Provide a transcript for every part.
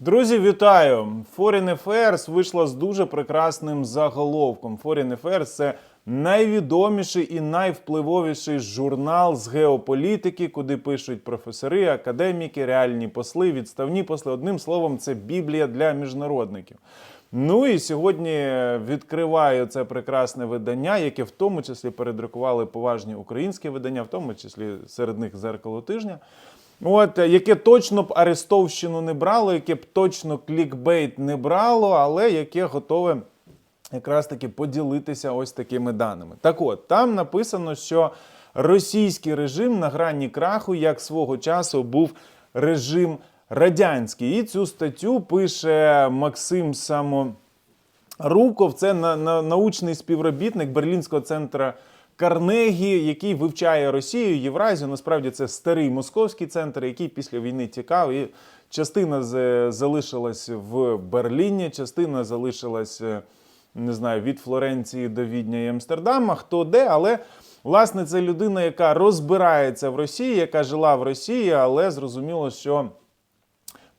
Друзі, вітаю! Foreign Affairs вийшла з дуже прекрасним заголовком. Foreign Affairs – це найвідоміший і найвпливовіший журнал з геополітики, куди пишуть професори, академіки, реальні посли, відставні посли. Одним словом, це Біблія для міжнародників. Ну і сьогодні відкриваю це прекрасне видання, яке в тому числі передрукували поважні українські видання, в тому числі серед них зеркало тижня. От, е, яке точно б Арестовщину не брало, яке б точно клікбейт не брало, але яке готове якраз таки поділитися ось такими даними. Так от, там написано, що російський режим на грані краху, як свого часу був режим радянський. І цю статтю пише Максим Само. Руков це на, на, научний співробітник Берлінського центру Карнегі, який вивчає Росію, Євразію. Насправді це старий московський центр, який після війни тікав. І частина залишилась в Берліні, частина залишилась, е, не знаю, від Флоренції до Відня і Амстердама. Хто де, але власне це людина, яка розбирається в Росії, яка жила в Росії, але зрозуміло, що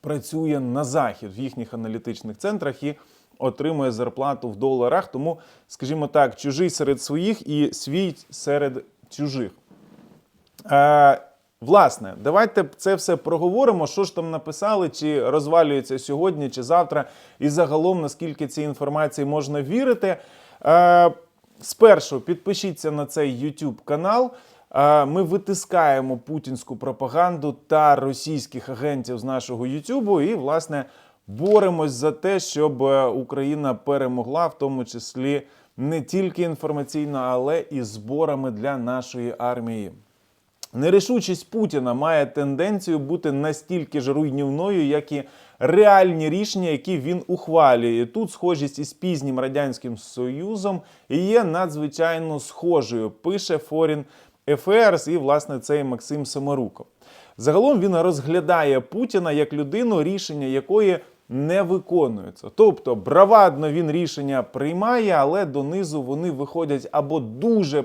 працює на захід в їхніх аналітичних центрах і отримує зарплату в доларах. Тому, скажімо так, чужий серед своїх і свій серед чужих. Е, власне, давайте це все проговоримо. Що ж там написали, чи розвалюється сьогодні, чи завтра, і загалом наскільки цій інформації можна вірити. Е, спершу підпишіться на цей YouTube канал. Е, Ми витискаємо путінську пропаганду та російських агентів з нашого Ютубу і, власне, боремось за те, щоб е, Україна перемогла, в тому числі не тільки інформаційно, але і зборами для нашої армії. Нерішучість Путіна має тенденцію бути настільки ж руйнівною, як і реальні рішення, які він ухвалює. Тут схожість із пізнім радянським союзом є надзвичайно схожою. Пише Foreign Affairs і власне цей Максим Самаруков. Загалом він розглядає Путіна як людину, рішення якої не виконуються. Тобто бравадно він рішення приймає, але донизу вони виходять або дуже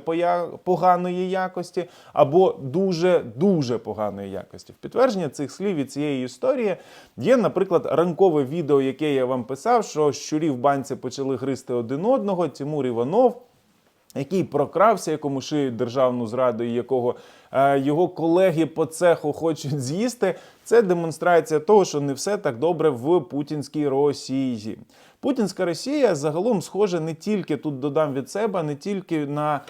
поганої якості, або дуже дуже поганої якості. В підтвердження цих слів і цієї історії є, наприклад, ранкове відео, яке я вам писав, що щурі в банці почали гризти один одного. Тимур Іванов який прокрався, якому шиють державну зраду, і якого е, його колеги по цеху хочуть з'їсти, це демонстрація того, що не все так добре в путінській Росії. Путінська Росія загалом схожа не тільки тут додам від себе, не тільки на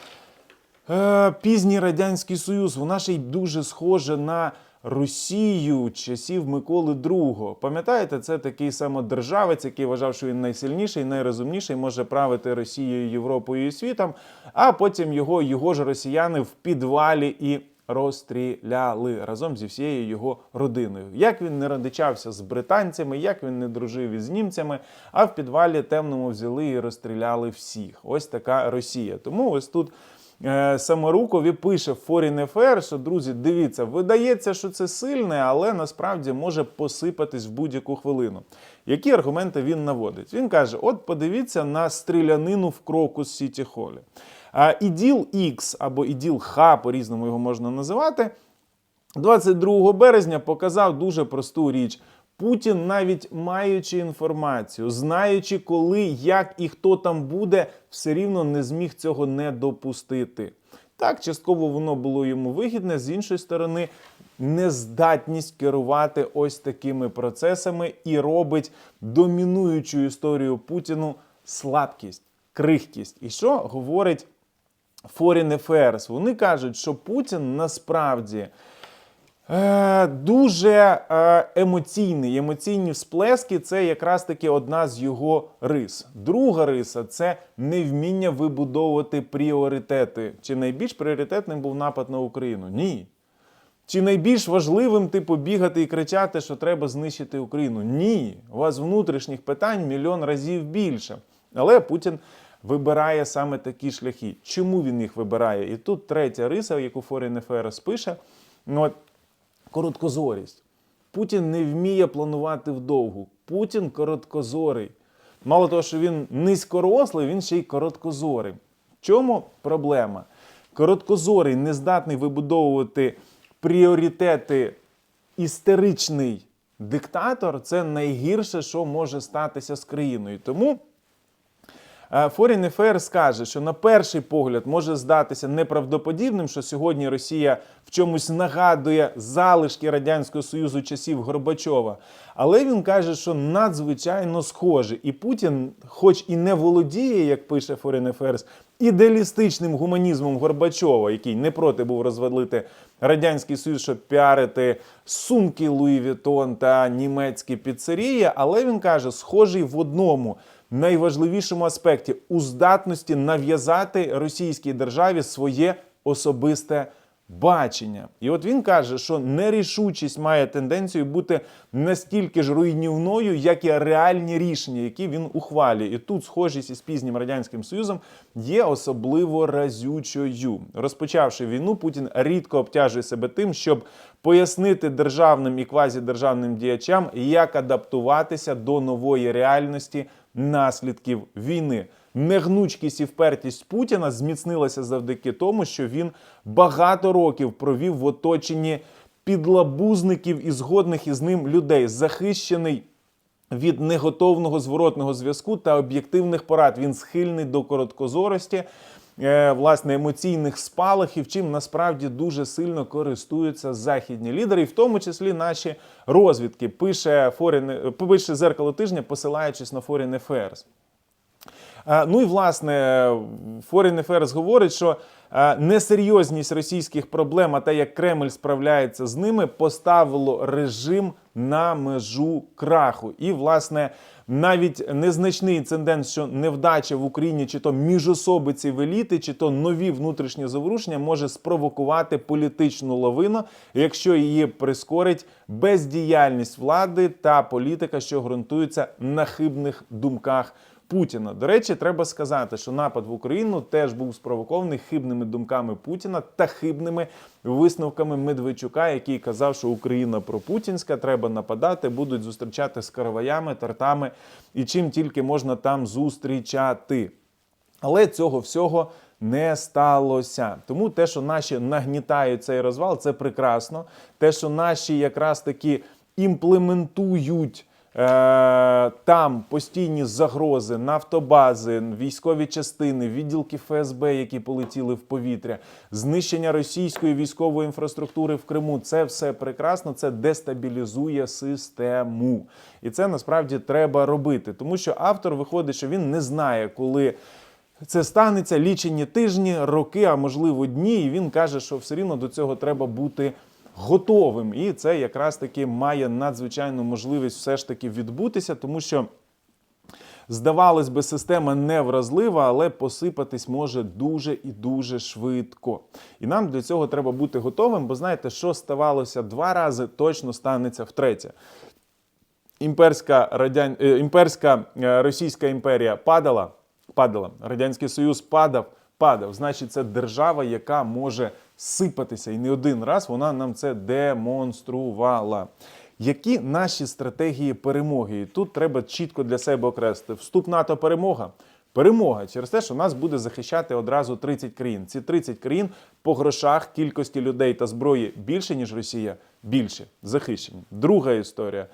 е, пізній радянський союз. Вона ще й дуже схожа на Росію часів Миколи II. Пам'ятаєте, це такий самодержавець, який вважав, що він найсильніший, найрозумніший, може правити Росією, Європою і світом. А потім його, його ж росіяни в підвалі і розстріляли разом зі всією його родиною. Як він не родичався з британцями, як він не дружив із німцями, а в підвалі темному взяли і розстріляли всіх. Ось така Росія. Тому ось тут. Е, Саморукові пише в Foreign Affairs, що друзі, дивіться, видається, що це сильне, але насправді може посипатись в будь-яку хвилину. Які аргументи він наводить? Він каже: от подивіться на стрілянину в Крокус Сіті Холі. А іділ X або іділ Х, по-різному його можна називати. 22 березня показав дуже просту річ. Путін, навіть маючи інформацію, знаючи, коли, як і хто там буде, все рівно не зміг цього не допустити. Так, частково воно було йому вигідне, з іншої сторони, нездатність керувати ось такими процесами і робить домінуючу історію Путіну слабкість, крихкість. І що говорить Foreign Affairs? Вони кажуть, що Путін насправді. Е, Дуже е, емоційний. Емоційні всплески це якраз таки одна з його рис. Друга риса це невміння вибудовувати пріоритети. Чи найбільш пріоритетним був напад на Україну? Ні. Чи найбільш важливим, типу, бігати і кричати, що треба знищити Україну? Ні. У вас внутрішніх питань мільйон разів більше. Але Путін вибирає саме такі шляхи. Чому він їх вибирає? І тут третя риса, яку Foreign Affairs пише. Ну, от, короткозорість. Путін не вміє планувати вдовгу. Путін короткозорий. Мало того, що він низькорослий, він ще й короткозорий. В чому проблема? Короткозорий не здатний вибудовувати пріоритети істеричний диктатор це найгірше, що може статися з країною. Тому. Е, Foreign Affairs каже, що на перший погляд може здатися неправдоподібним, що сьогодні Росія в чомусь нагадує залишки Радянського Союзу часів Горбачова. Але він каже, що надзвичайно схоже. І Путін, хоч і не володіє, як пише Foreign Affairs, ідеалістичним гуманізмом Горбачова, який не проти був розвалити Радянський Союз, щоб піарити сумки Луї Вітон та німецькі піцерії, але він каже, схожий в одному найважливішому аспекті у здатності нав'язати російській державі своє особисте бачення. І от він каже, що нерішучість має тенденцію бути настільки ж руйнівною, як і реальні рішення, які він ухвалює. І тут схожість із пізнім радянським союзом є особливо разючою. Розпочавши війну, Путін рідко обтяжує себе тим, щоб пояснити державним і квазідержавним діячам, як адаптуватися до нової реальності наслідків війни. Негнучкість і впертість Путіна зміцнилася завдяки тому, що він багато років провів в оточенні підлабузників і згодних із ним людей, захищений від неготовного зворотного зв'язку та об'єктивних порад. Він схильний до короткозорості, е, власне, емоційних спалахів, чим насправді дуже сильно користуються західні лідери, і в тому числі наші розвідки. Пише Foreign, пише зеркало тижня, посилаючись на Foreign Affairs. Е, Ну і власне Foreign Affairs говорить, що е, несерйозність російських проблем, а те, як Кремль справляється з ними, поставило режим на межу краху. І, власне, навіть незначний інцидент, що невдача в Україні, чи то міжособиці в еліти, чи то нові внутрішні заворушення, може спровокувати політичну лавину, якщо її прискорить бездіяльність влади та політика, що ґрунтується на хибних думках. Путіна. До речі, треба сказати, що напад в Україну теж був спровокований хибними думками Путіна та хибними висновками Медведчука, який казав, що Україна пропутінська, треба нападати, будуть зустрічати з караваями, тартами і чим тільки можна там зустрічати. Але цього всього не сталося. Тому те, що наші нагнітають цей розвал, це прекрасно. Те, що наші якраз таки імплементують. Е, Там постійні загрози, нафтобази, військові частини, відділки ФСБ, які полетіли в повітря, знищення російської військової інфраструктури в Криму. Це все прекрасно. Це дестабілізує систему, і це насправді треба робити, тому що автор виходить, що він не знає, коли. Це станеться лічені тижні, роки, а можливо дні. І він каже, що все рівно до цього треба бути готовим. І це якраз таки має надзвичайну можливість все ж таки відбутися, тому що. Здавалось би, система не вразлива, але посипатись може дуже і дуже швидко. І нам для цього треба бути готовим, бо знаєте, що ставалося два рази, точно станеться втретє. Імперська, радян... е, імперська е, Російська імперія падала, падала, Радянський Союз падав, падав. Значить, це держава, яка може сипатися. І не один раз вона нам це демонструвала. Які наші стратегії перемоги? І тут треба чітко для себе окреслити. Вступ НАТО перемога. Перемога через те, що нас буде захищати одразу 30 країн. Ці 30 країн по грошах, кількості людей та зброї більше, ніж Росія, більше захищені. Друга історія.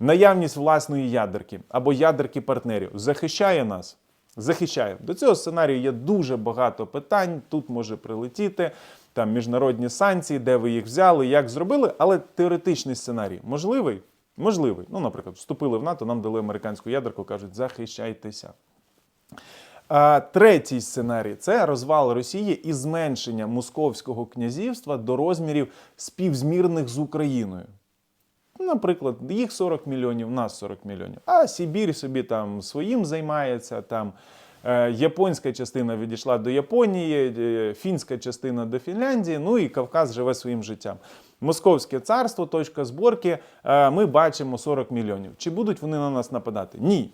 Наявність власної ядерки або ядерки партнерів захищає нас. Захищає. До цього сценарію є дуже багато питань. Тут може прилетіти там міжнародні санкції, де ви їх взяли, як зробили, але теоретичний сценарій можливий? Можливий. Ну, наприклад, вступили в НАТО, нам дали американську ядерку, кажуть, захищайтеся. А, Третій сценарій це розвал Росії і зменшення московського князівства до розмірів співзмірних з Україною. Наприклад, їх 40 мільйонів, нас 40 мільйонів. А Сибір собі там своїм займається. Там японська частина відійшла до Японії, е, фінська частина до Фінляндії. Ну і Кавказ живе своїм життям. Московське царство, точка зборки. е, ми бачимо 40 мільйонів. Чи будуть вони на нас нападати? Ні.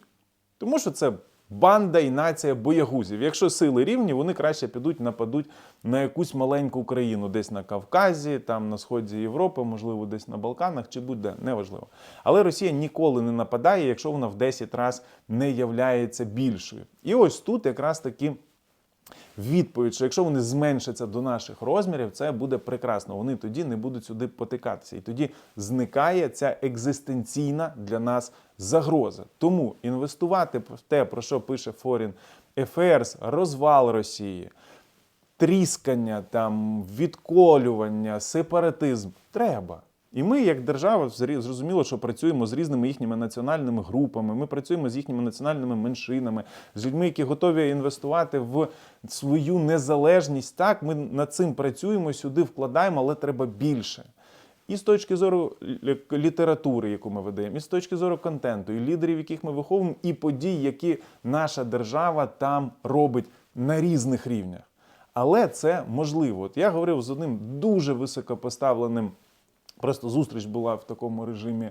Тому що це банда і нація боягузів. Якщо сили рівні, вони краще підуть, нападуть на якусь маленьку країну, десь на Кавказі, там на сході Європи, можливо, десь на Балканах чи будь-де, неважливо. Але Росія ніколи не нападає, якщо вона в 10 раз не являється більшою. І ось тут якраз таки. Відповідь, що якщо вони зменшаться до наших розмірів, це буде прекрасно. Вони тоді не будуть сюди потикатися. І тоді зникає ця екзистенційна для нас загроза. Тому інвестувати в те, про що пише Foreign Affairs, розвал Росії, тріскання, там, відколювання, сепаратизм треба. І ми, як держава, зрозуміло, що працюємо з різними їхніми національними групами. Ми працюємо з їхніми національними меншинами, з людьми, які готові інвестувати в свою незалежність. Так, ми над цим працюємо, сюди вкладаємо, але треба більше. І з точки зору літератури, яку ми видаємо, і з точки зору контенту, і лідерів, яких ми виховуємо, і подій, які наша держава там робить на різних рівнях. Але це можливо. От я говорив з одним дуже високопоставленим, просто зустріч була в такому режимі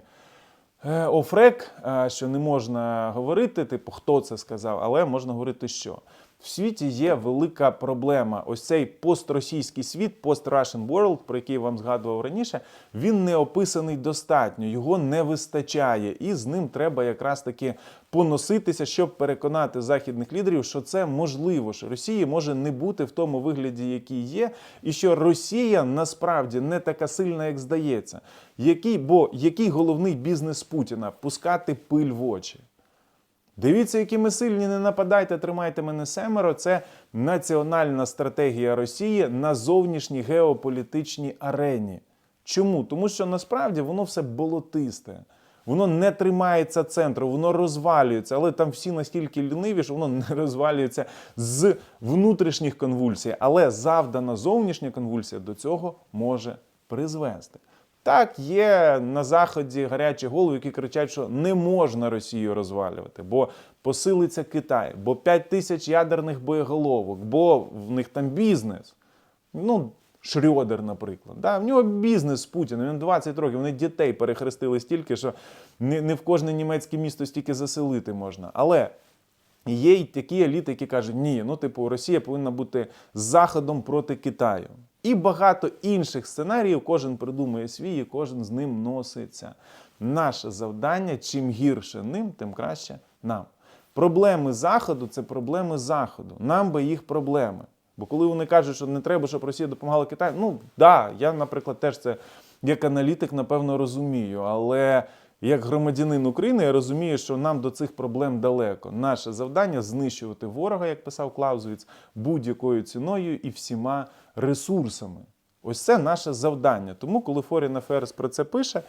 е, офрек, е, що не можна говорити, типу, хто це сказав, але можна говорити, що. В світі є велика проблема. Ось цей постросійський світ, пост-Russian world, про який я вам згадував раніше, він не описаний достатньо, його не вистачає, і з ним треба якраз таки поноситися, щоб переконати західних лідерів, що це можливо, що Росії може не бути в тому вигляді, який є, і що Росія насправді не така сильна, як здається. Який, бо який головний бізнес Путіна пускати пиль в очі. Дивіться, які ми сильні, не нападайте, тримайте мене семеро. Це національна стратегія Росії на зовнішній геополітичній арені. Чому? Тому що насправді воно все болотисте. Воно не тримається центру, воно розвалюється, але там всі настільки ліниві, що воно не розвалюється з внутрішніх конвульсій. Але завдана зовнішня конвульсія до цього може призвести. Так, є на заході гарячі голови, які кричать, що не можна Росію розвалювати, бо посилиться Китай, бо 5 тисяч ядерних боєголовок, бо в них там бізнес. Ну, Шрьодер, наприклад. Да, в нього бізнес з Путіним, він 20 років, вони дітей перехрестили стільки, що не, не в кожне німецьке місто стільки заселити можна. Але є й такі еліти, які кажуть, ні, ну, типу, Росія повинна бути заходом проти Китаю. І багато інших сценаріїв, кожен придумує свій, і кожен з ним носиться. Наше завдання, чим гірше ним, тим краще нам. Проблеми Заходу це проблеми Заходу. Нам би їх проблеми. Бо коли вони кажуть, що не треба, щоб Росія допомагала Китаю, ну да, я, наприклад, теж це як аналітик, напевно, розумію. Але як громадянин України я розумію, що нам до цих проблем далеко. Наше завдання знищувати ворога, як писав Клаузовіц, будь-якою ціною і всіма ресурсами. Ось це наше завдання. Тому, коли Форін Аферс про це пише,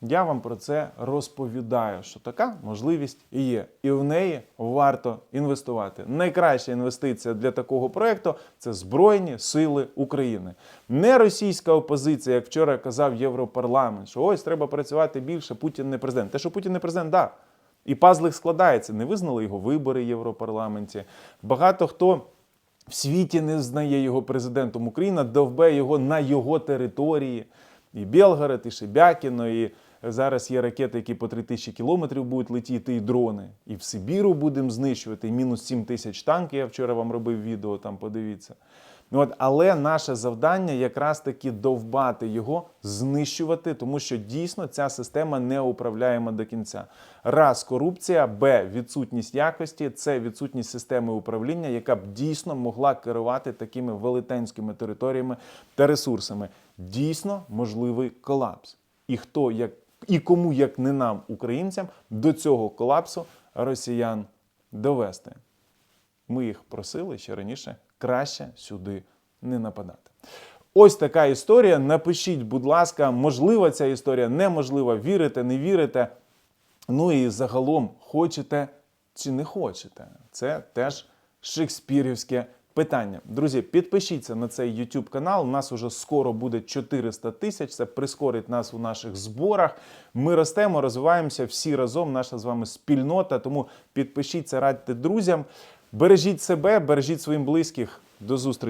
я вам про це розповідаю, що така можливість є, і в неї варто інвестувати. Найкраща інвестиція для такого проекту це Збройні Сили України. Не російська опозиція, як вчора казав Європарламент, що ось треба працювати більше. Путін не президент. Те, що Путін не президент, да. І пазлик складається. Не визнали його вибори в Європарламенті. Багато хто. В світі не знає його президентом Україна, довбе його на його території. І Белгород, і Шебякіно, і зараз є ракети, які по 3 тисячі кілометрів будуть летіти, і дрони. І в Сибіру будемо знищувати, і мінус 7 тисяч танків. Я вчора вам робив відео, там подивіться. От, але наше завдання якраз таки довбати його, знищувати, тому що дійсно ця система не управляєма до кінця. Раз корупція, Б відсутність якості, це відсутність системи управління, яка б дійсно могла керувати такими велетенськими територіями та ресурсами. Дійсно можливий колапс. І хто як і кому, як не нам, українцям, до цього колапсу росіян довести. Ми їх просили ще раніше краще сюди не нападати. Ось така історія. Напишіть, будь ласка, можлива ця історія, неможлива, вірите, не вірите. Ну і загалом, хочете чи не хочете. Це теж шекспірівське питання. Друзі, підпишіться на цей YouTube канал. У нас уже скоро буде 400 тисяч. Це прискорить нас у наших зборах. Ми ростемо, розвиваємося всі разом. Наша з вами спільнота. Тому підпишіться, радьте друзям. Бережіть себе, бережіть своїм близьких. До зустрічі.